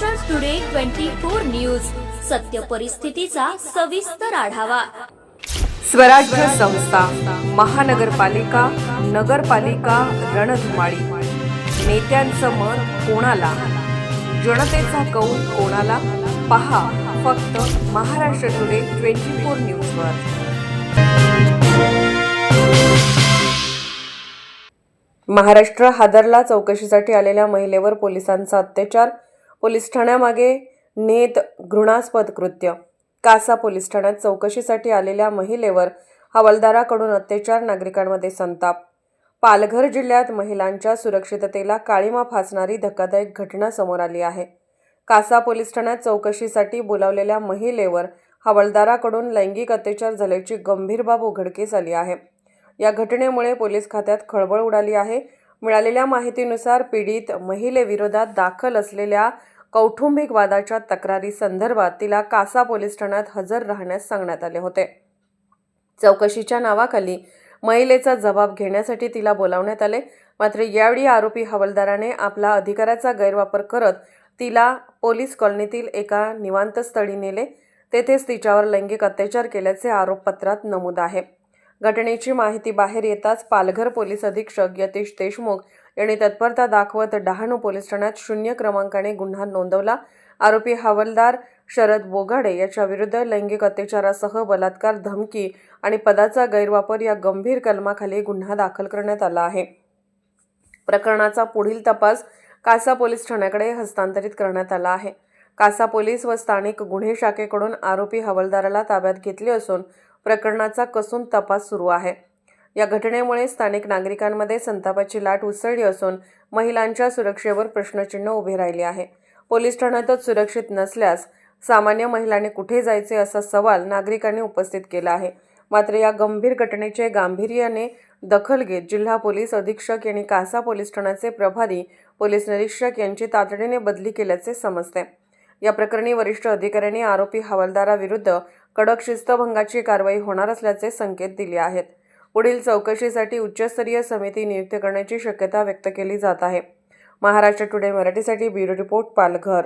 Maharashtra today twenty four news सत्य परिस्थितीचा सविस्तर आढावा. स्वराज्य संस्था महानगरपालिका नगरपालिका रणधुमाळी. नेत्यांचं मत कोणाला? जनतेचा कौल कोणाला? पहा फक्त महाराष्ट्र टुडे ट्वेंटी फोर न्यूजवर महाराष्ट्र हादरला चौकशीसाठी आलेल्या महिलेवर पोलिसांचा अत्याचार पोलीस ठाण्यामागे नेत घृणास्पद कृत्य. कासा पोलीस ठाण्यात चौकशीसाठी आलेल्या महिलेवर हवालदाराकडून अत्याचार नागरिकांमध्ये संताप. पालघर जिल्ह्यात महिलांच्या सुरक्षिततेला काळीमा फासणारी धक्कादायक घटना समोर आली आहे. कासा पोलीस ठाण्यात चौकशीसाठी बोलावलेल्या महिलेवर हवालदाराकडून लैंगिक अत्याचार झाल्याची गंभीर बाब उघडकीस आली आहे. या घटनेमुळे पोलीस खात्यात खळबळ उडाली आहे. मिळालेल्या माहितीनुसार पीडित महिलेविरोधात दाखल असलेल्या कौटुंबिक वादाच्या तक्रारी संदर्भात तिला कासा पोलीस ठाण्यात हजर राहण्यास सांगण्यात आले होते. चौकशीच्या नावाखाली महिलेचा जबाब घेण्यासाठी तिला बोलावण्यात आले. मात्र यावेळी आरोपी हवालदाराने आपला अधिकाराचा गैरवापर करत तिला पोलीस कॉलनीतील एका निवांतस्थळी नेले. तेथेच तिच्यावर लैंगिक अत्याचार केल्याचे आरोपपत्रात नमूद आहे. घटनेची माहिती बाहेर येताच पालघर पोलीस अधीक्षक यतीश देशमुख यांनी तत्परता दाखवत डहाणू पोलीस ठाण्यात शून्य क्रमांकाने गुन्हा नोंदवला. आरोपी हवालदार शरद बोगाडे याच्या विरुद्ध लैंगिक अत्याचारासह बलात्कार धमकी आणि पदाचा गैरवापर या गंभीर कलमाखाली गुन्हा दाखल करण्यात आला आहे. प्रकरणाचा पुढील तपास कासा पोलीस ठाण्याकडे हस्तांतरित करण्यात आला आहे. कासा पोलीस व स्थानिक गुन्हे शाखेकडून आरोपी हवालदाराला ताब्यात घेतले असून प्रकरणाचा कसून तपास सुरू आहे. या घटनेमुळे स्थानिक नागरिकांमध्ये संतापाची लाट उसळली असून महिलांच्या सुरक्षेवर प्रश्नचिन्ह उभे राहिले आहे. पोलीस ठाण्यातच सुरक्षित नसल्यास सामान्य महिलांनी कुठे जायचे असा सवाल नागरिकांनी उपस्थित केला आहे. मात्र या गंभीर घटनेचे गांभीर्याने दखल घेत जिल्हा पोलीस अधीक्षक यांनी कासा पोलीस ठाण्याचे प्रभारी पोलीस निरीक्षक यांची तातडीने बदली केल्याचे समजते. या प्रकरणी वरिष्ठ अधिकाऱ्यांनी आरोपी हवालदाराविरुद्ध कडक शिस्तभंगाची कारवाई होणार असल्याचे संकेत दिले आहेत. पुढील चौकशीसाठी उच्चस्तरीय समिती नियुक्त करण्याची शक्यता व्यक्त केली जात आहे. महाराष्ट्र टुडे मराठीसाठी ब्युरो रिपोर्ट पालघर.